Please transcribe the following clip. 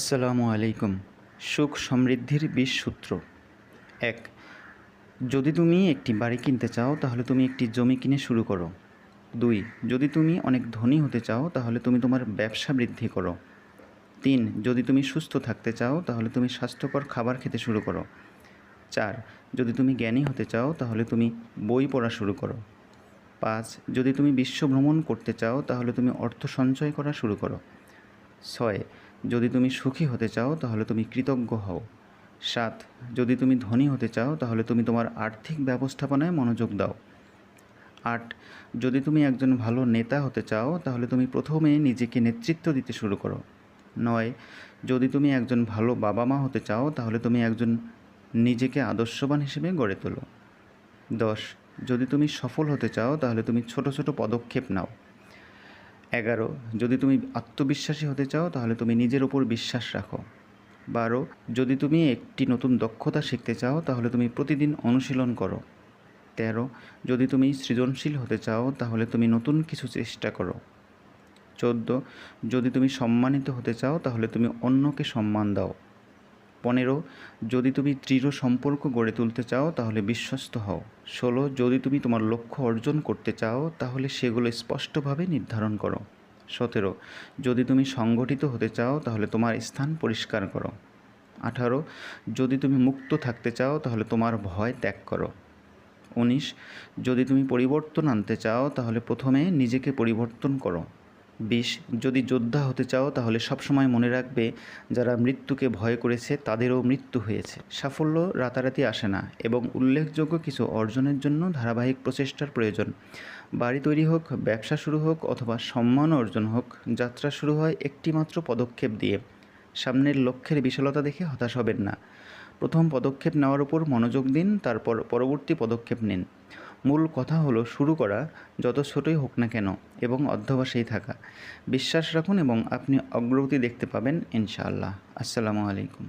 আসসালামু আলাইকুম। সুখ সমৃদ্ধির বিশ সূত্র। এক, যদি তুমি একটি বাড়ি কিনতে চাও, তাহলে তুমি একটি জমি কিনে শুরু করো। দুই, যদি তুমি অনেক ধনী হতে চাও, তাহলে তুমি তোমার ব্যবসা বৃদ্ধি করো। তিন, যদি তুমি সুস্থ থাকতে চাও, তাহলে তুমি স্বাস্থ্যকর খাবার খেতে শুরু করো। চার, যদি তুমি জ্ঞানী হতে চাও, তাহলে তুমি বই পড়া শুরু করো। পাঁচ, যদি তুমি বিশ্ব ভ্রমণ করতে চাও, তাহলে তুমি অর্থ সঞ্চয় করা শুরু করো। ছয় যদি তুমি সুখী হতে চাও, তাহলে তুমি কৃতজ্ঞ হও। সাত, যদি তুমি ধনী হতে চাও, তাহলে তুমি তোমার আর্থিক ব্যবস্থাপনায় মনোযোগ দাও। আট, যদি তুমি একজন ভালো নেতা হতে চাও, তাহলে তুমি প্রথমে নিজেকে নেতৃত্ব দিতে শুরু করো। নয়, যদি তুমি একজন ভালো বাবা মা হতে চাও, তাহলে তুমি একজন নিজেকে আদর্শবান হিসেবে গড়ে তোলো। দশ, যদি তুমি সফল হতে চাও, তাহলে তুমি ছোট ছোট পদক্ষেপ নাও। এগারো, যদি তুমি আত্মবিশ্বাসী হতে চাও, তাহলে তুমি নিজের ওপর বিশ্বাস রাখো। বারো, যদি তুমি একটি নতুন দক্ষতা শিখতে চাও, তাহলে তুমি প্রতিদিন অনুশীলন করো। তেরো, যদি তুমি সৃজনশীল হতে চাও, তাহলে তুমি নতুন কিছু চেষ্টা করো। চোদ্দ, যদি তুমি সম্মানিত হতে চাও, তাহলে তুমি অন্যকে সম্মান দাও। পনেরো, যদি তুমি দৃঢ় সম্পর্ক গড়ে তুলতে চাও, তাহলে বিশ্বস্ত হও। ষোলো, যদি তুমি তোমার লক্ষ্য অর্জন করতে চাও, তাহলে সেগুলো স্পষ্টভাবে নির্ধারণ করো। সতেরো, যদি তুমি সংগঠিত হতে চাও, তাহলে তোমার স্থান পরিষ্কার করো। আঠারো, যদি তুমি মুক্ত থাকতে চাও, তাহলে তোমার ভয় ত্যাগ করো। উনিশ, যদি তুমি পরিবর্তন আনতে চাও, তাহলে প্রথমে নিজেকে পরিবর্তন করো। বিশ যদি যোদ্ধা হতে চাও, তাহলে সবসময় মনে রাখবে, যারা মৃত্যুকে ভয় করেছে, তাদেরও মৃত্যু হয়েছে। সাফল্য রাতারাতি আসে না এবং উল্লেখযোগ্য কিছু অর্জনের জন্য ধারাবাহিক প্রচেষ্টার প্রয়োজন। বাড়ি তৈরি হোক, ব্যবসা শুরু হোক, অথবা সম্মান অর্জন হোক, যাত্রা শুরু হয় একটিমাত্র পদক্ষেপ দিয়ে। সামনের লক্ষ্যের বিশালতা দেখে হতাশ হবেন না। প্রথম পদক্ষেপ নেওয়ার উপর মনোযোগ দিন, তারপর পরবর্তী পদক্ষেপ নিন। মূল কথা হলো শুরু করা, যত ছোটই হোক না কেন, এবং অধ্যবসায়ী থাকা। বিশ্বাস রাখুন এবং আপনি অগ্রগতি দেখতে পাবেন, ইনশাআল্লাহ। আসসালামু আলাইকুম।